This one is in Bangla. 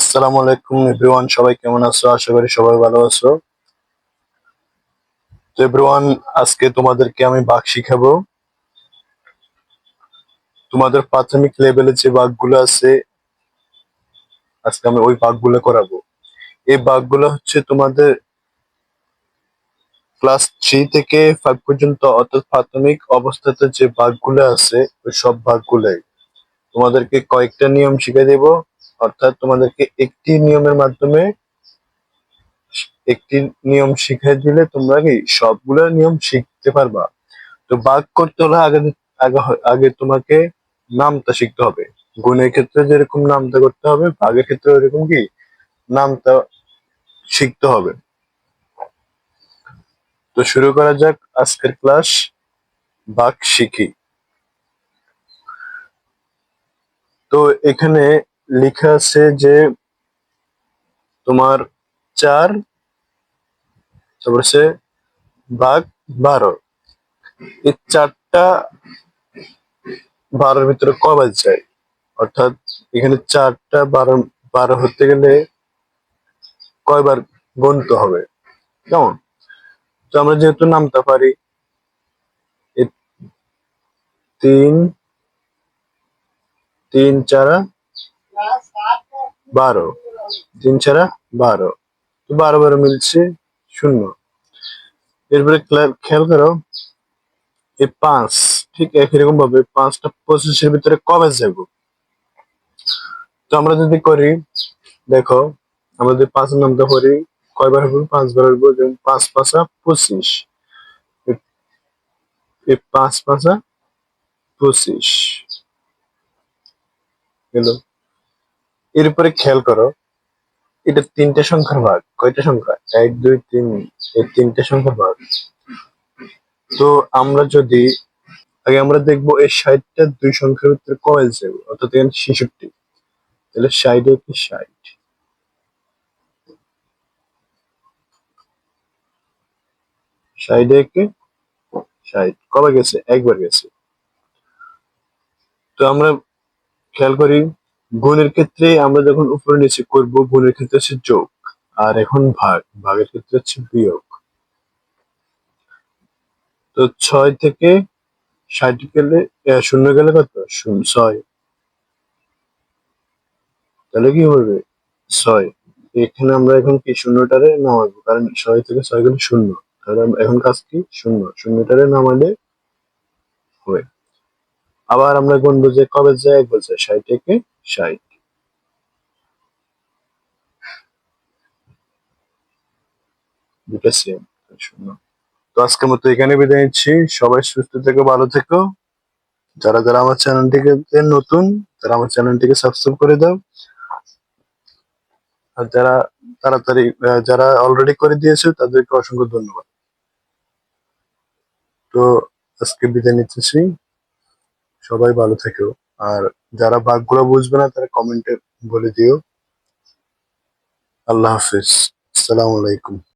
আসসালামু আলাইকুম এভরিওয়ান, সবাই কেমন আছো? আশা করি সবাই ভালো আছো। তো এভরিওয়ান, আজকে তোমাদেরকে আমি বাঘ শিখাবো। তোমাদের প্রাথমিক লেভেলে যে বাঘগুলো আছে, আজকে আমি ওই বাঘগুলো করাবো। এই বাঘগুলো হচ্ছে তোমাদের ক্লাস থ্রি থেকে ফাইভ পর্যন্ত, অর্থাৎ প্রাথমিক অবস্থাতে যে বাঘগুলো আছে, ওই সব বাঘগুলাই। তোমাদেরকে কয়েকটা নিয়ম শিখে দেব। অর্থাৎ তোমাদেরকে একটি নিয়মের মাধ্যমে একটি নিয়ম শিখে দিলে তোমরা কি সবগুলো নিয়ম শিখতে পারবা? তো বাঘ করতে হলে আগে আগে তোমাকে নামটা শিখতে হবে। গুণের ক্ষেত্রে যেরকম নামটা করতে হবে বাঘের ক্ষেত্রে ওরকম কি নামটা শিখতে হবে। তো শুরু করা যাক আজকের ক্লাস বাঘ শিখি। তো এখানে লেখা আছে যে তোমার চার, তারপর হচ্ছে বাঘ বারো। এই চারটা বারোর ভিতরে কবার যায় অর্থাৎ এখানে চারটা বারো বারো হতে গেলে কয়বার গুনতে হবে? কেমন? তো আমরা যেহেতু নামতে পারি তিন তিন চারা বারো। তিন ছাড়া বারো। তো বারো বারো মিলছে শূন্য। এরপরে খেয়াল করো এই পাঁচ, ঠিক একই রকম ভাবে পাঁচটা পঁচিশের ভিতরে কবে যাব? তো আমরা যদি করি, দেখো, আমরা যদি পাঁচ নামটা করি, কয়বার হবে? পাঁচবার হবে, যেমন পাঁচ পাঁচা পঁচিশ। এই পাঁচ পাঁচা পঁচিশ। গেল এরপরে খেয়াল করো, এটা তিনটে সংখ্যার ভাগ। কয়টা সংখ্যা? এক, দুই, তিন, এই তিনটে সংখ্যার ভাগ। তো আমরা যদি, আগে আমরা দেখব এই ষাটটা দুই সংখ্যার ভিতরে কয় যাবে অর্থাৎ এখানে ছেষট্টি। তাহলে ষাট কি ষাট। ষাট একে ষাট। কবে গেছে? একবার গেছে। তো আমরা খেয়াল করি গুণের ক্ষেত্রে আমরা যখন উপরে নিচে করব, গুণের ক্ষেত্রে হচ্ছে যোগ, আর এখন ভাগ, ভাগের ক্ষেত্রে হচ্ছে বিয়োগ। তো ছয় থেকে ষাট গেলে শূন্য গেলে কত? ছয়। তাহলে কি হবে? ছয়। এখানে আমরা এখন কি শূন্যটারে নামাবো? কারণ ছয় থেকে ছয় গেলে শূন্য। তাহলে এখন কাজ কি? শূন্য। শূন্যটারে নামালে হবে আবার আমরা গুনবো যে কবে যায় একবার যায় ষাট থেকে ষাট। দুটা সেম শূন্য। তো আজকের মতো এখানে বিদায় নিচ্ছি। সবাই সুস্থ থেকো, ভালো থেকো। যারা যারা আমার চ্যানেলটিকে নতুন, তারা আমার চ্যানেলটিকে সাবস্ক্রাইব করে দাও। আর যারা তাড়াতাড়ি যারা অলরেডি করে দিয়েছে, তাদেরকে অসংখ্য ধন্যবাদ। তো আজকে বিদায় নিচ্ছি। সবাই ভালো থেকো। আর যারা বাঘগুলো বুঝবে না, তারা কমেন্টে বলে দিও। আল্লাহ হাফিজ। আসসালামু আলাইকুম।